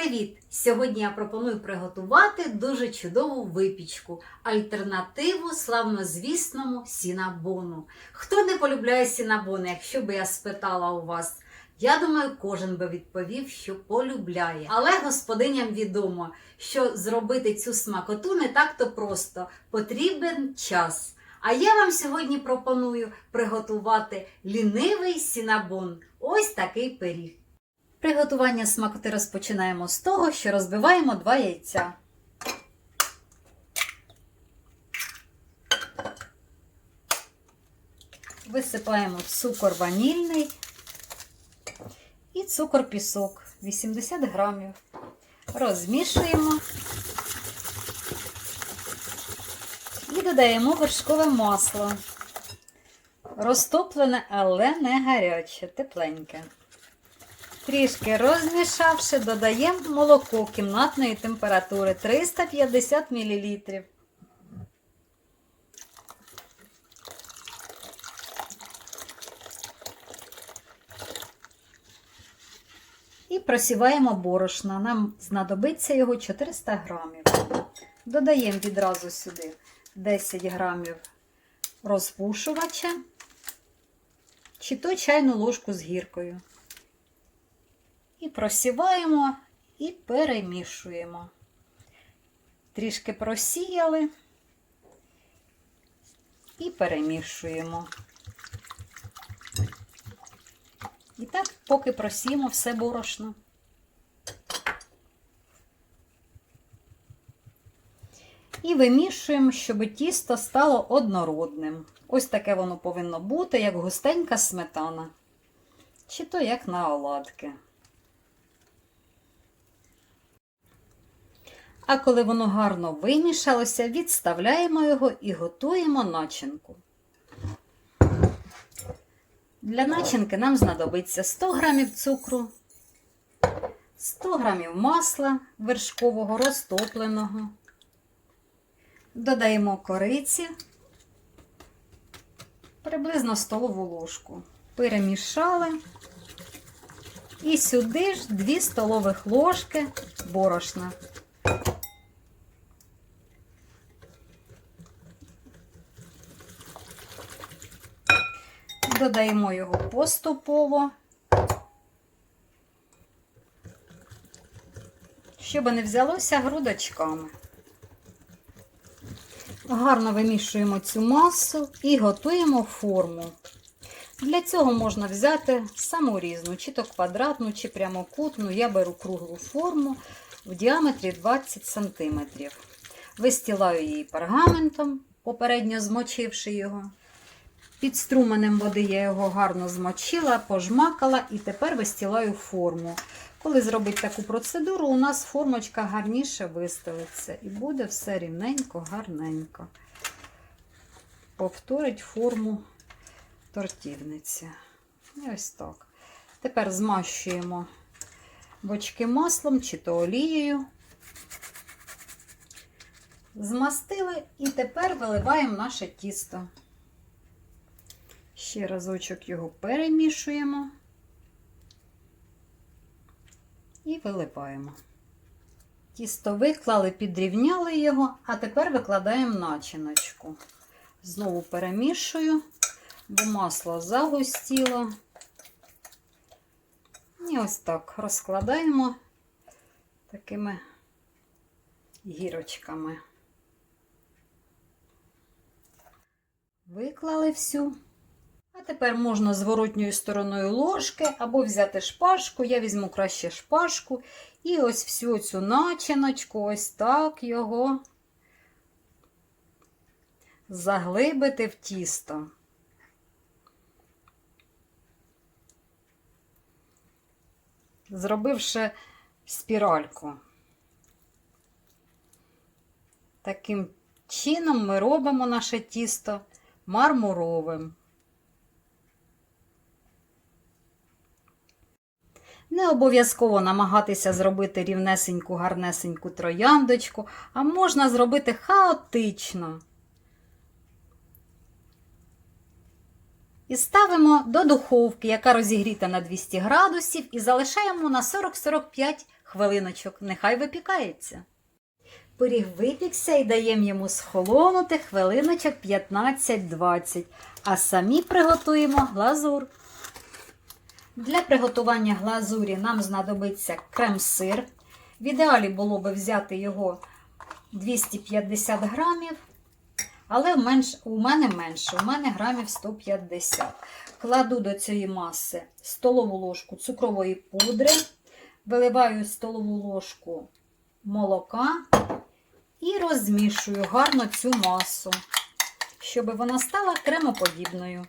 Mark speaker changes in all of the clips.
Speaker 1: привіт! Сьогодні я пропоную приготувати дуже чудову випічку, альтернативу славнозвісному сінабону. Хто не полюбляє сінабони, якщо би я спитала у вас? Я думаю, кожен би відповів, що полюбляє. Але господиням відомо, що зробити цю смакоту не так-то просто, потрібен час. А я вам сьогодні пропоную приготувати лінивий сінабон. Ось такий пиріг. Приготування смакоти розпочинаємо з того, що розбиваємо два яйця. Висипаємо цукор ванільний і цукор пісок 80 грамів. Розмішуємо і додаємо вершкове масло. Розтоплене, але не гаряче, тепленьке. Трішки розмішавши, додаємо молоко кімнатної температури 350 мл. І просіваємо борошно. Нам знадобиться його 400 грамів. Додаємо відразу сюди 10 грамів розпушувача чи то чайну ложку з гіркою. І просіваємо і перемішуємо. Трішки просіяли і перемішуємо. І так, поки просіємо все борошно. І вимішуємо, щоб тісто стало однородним. Ось таке воно повинно бути, як густенька сметана. Чи то як на оладки. А коли воно гарно вимішалося, відставляємо його і готуємо начинку. Для начинки нам знадобиться 100 грамів цукру, 100 грамів масла вершкового розтопленого. Додаємо кориці, приблизно столову ложку. Перемішали. І сюди ж 2 столових ложки борошна. Додаємо його поступово, щоб не взялося грудочками. Гарно вимішуємо цю масу і готуємо форму. Для цього можна взяти саму різну, чи то квадратну, чи прямокутну. Я беру круглу форму в діаметрі 20 см. Вистілаю її пергаментом, попередньо змочивши його. Під струменем води я його гарно змочила, пожмакала і тепер вистілаю форму. Коли зробить таку процедуру, у нас формочка гарніше вистелиться і буде все рівненько, гарненько. Повторить форму тортівниці. І ось так. Тепер змащуємо бочки маслом чи то олією. Змастили і тепер виливаємо наше тісто. Ще разочок його перемішуємо і виливаємо. Тісто виклали, підрівняли його, а тепер викладаємо начиночку. Знову перемішую, бо масло загустіло. І ось так розкладаємо такими гірочками. Виклали всю. А тепер можна зворотньою стороною ложки або взяти шпажку. Я візьму краще шпажку. І ось всю цю начиночку, ось так його заглибити в тісто. Зробивши спіральку. Таким чином ми робимо наше тісто мармуровим. Не обов'язково намагатися зробити рівнесеньку, гарнесеньку трояндочку, а можна зробити хаотично. І ставимо до духовки, яка розігріта на 200 градусів, і залишаємо на 40-45 хвилиночок, нехай випікається. Пиріг випікся і даємо йому схолонути хвилиночок 15-20, а самі приготуємо глазур. Для приготування глазурі нам знадобиться крем-сир. В ідеалі було би взяти його 250 грамів, але менш, у мене менше, у мене грамів 150. Кладу до цієї маси столову ложку цукрової пудри, виливаю столову ложку молока і розмішую гарно цю масу, щоб вона стала кремоподібною.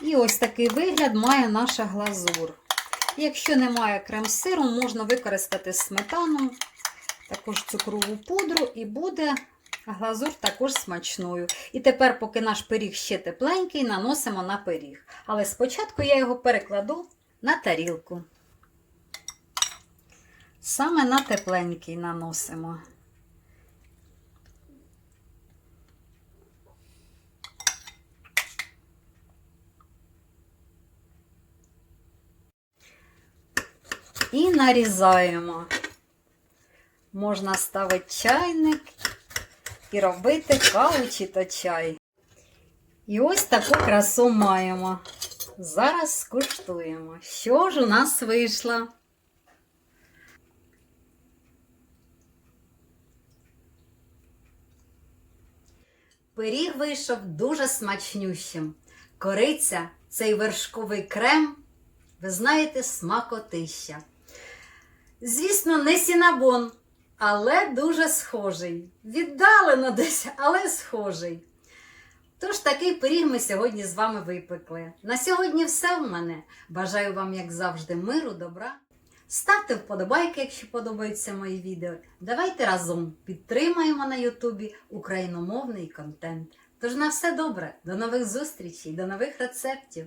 Speaker 1: І ось такий вигляд має наша глазур. Якщо немає крем-сиру, можна використати сметану, також цукрову пудру, і буде глазур також смачною. І тепер, поки наш пиріг ще тепленький, наносимо на пиріг. Але спочатку я його перекладу на тарілку. Саме на тепленький наносимо. І нарізаємо. Можна ставити чайник і робити каву чи то чай. І ось таку красу маємо. Зараз скуштуємо. Що ж у нас вийшло? Пиріг вийшов дуже смачнющим. Кориця, цей вершковий крем, ви знаєте, смакотища. Звісно, не сінабон, але дуже схожий. Віддалено десь, але схожий. Тож такий пиріг ми сьогодні з вами випекли. На сьогодні все в мене. Бажаю вам, як завжди, миру, добра. Ставте вподобайки, якщо подобаються мої відео. Давайте разом підтримаємо на Ютубі україномовний контент. Тож на все добре, до нових зустрічей, до нових рецептів!